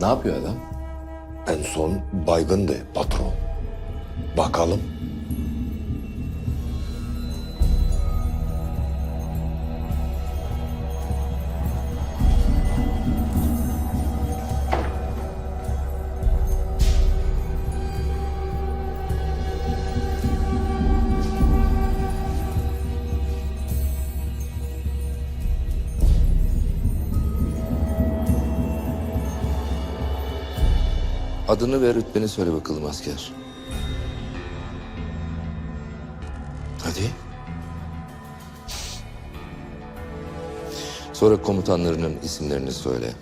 Ne yapıyor adam? En son baygındı patron. Bakalım. Adını ve rütbeni söyle bakalım asker. Hadi. Sonra komutanlarının isimlerini söyle.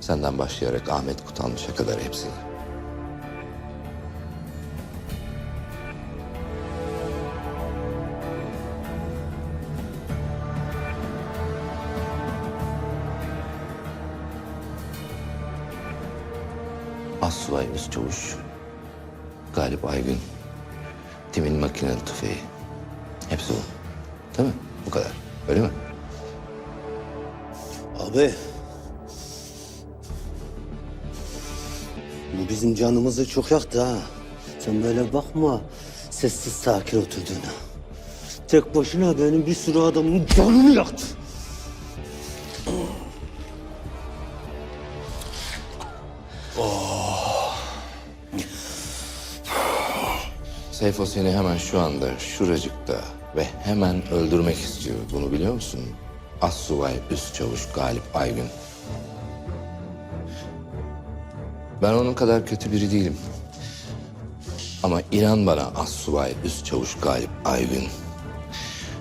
Senden başlayarak Ahmet Kutalmış'a kadar hepsini. Üst Çavuş, Galip Aygün, Tim'in makinalı tüfeği. Hepsi o. Değil mi? Bu kadar. Öyle mi? Abi. Bu bizim canımızı çok yaktı ha. Sen böyle bakma. Sessiz sakin oturduğuna. Tek başına benim bir sürü adamın canını yaktı. Seyfo seni hemen şu anda şuracıkta ve hemen öldürmek istiyor. Bunu biliyor musun? Assubay Üst Çavuş Galip Aygün. Ben onun kadar kötü biri değilim. Ama inan bana Assubay Üst Çavuş Galip Aygün.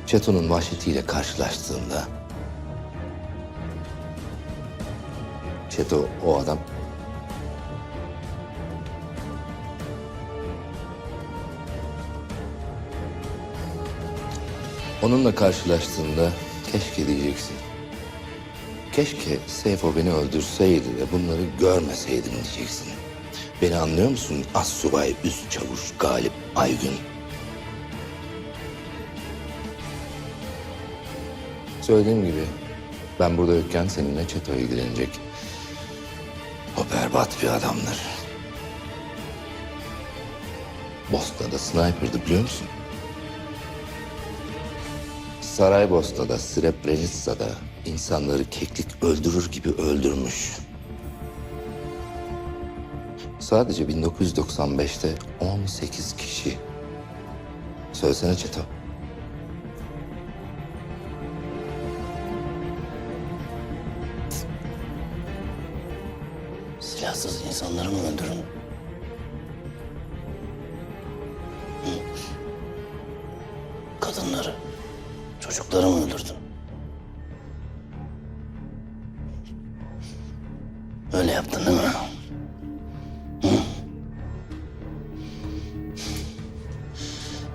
Çeto'nun vahşetiyle karşılaştığında... Çeto o adam Onunla karşılaştığında keşke diyeceksin. Keşke Seyfo beni öldürseydi de bunları görmeseydim diyeceksin. Beni anlıyor musun? Assubay Üst Çavuş Galip Aygün. Söylediğim gibi ben burada yokken seninle çeto ilgilenecek. O berbat bir adamdır. Bosna'da sniper'dı biliyor musun? Saraybosna'da, Srebrenica'da insanları keklik öldürür gibi öldürmüş. Sadece 1995'te 18 kişi. Söylesene Çeto. Silahsız insanları mı öldürün? Kadınları, çocukları mı öldürdün? Öyle yaptın değil mi? Hı?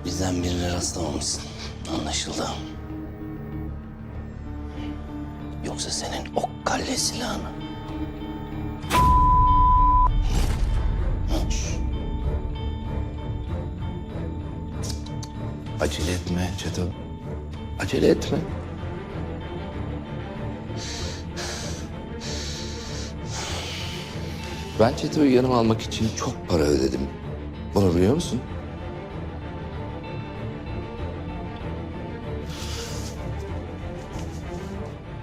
Bizden birine rastlamamışsın. Anlaşıldı. Yoksa senin o kalle silahını Acele etme Çeto. Acele etme. Ben Çeto'yu yanıma almak için çok para ödedim. Bunu biliyor musun?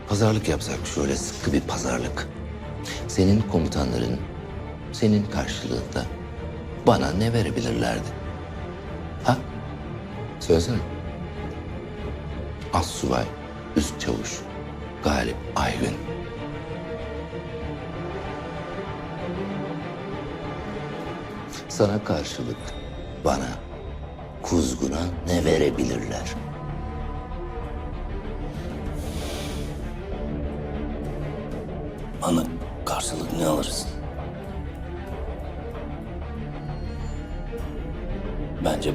Pazarlık yapsak şöyle sıkı bir pazarlık. Senin komutanların senin karşılığında bana ne verebilirlerdi? Ha? Söylesene. Assubay, üst çavuş, Galip Aygün. Sana karşılık bana, kuzguna ne verebilirler? Bana karşılık ne alırsın? Bence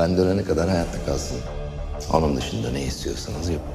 Ben dönene kadar hayatta kalsın. Onun dışında ne istiyorsanız yapın.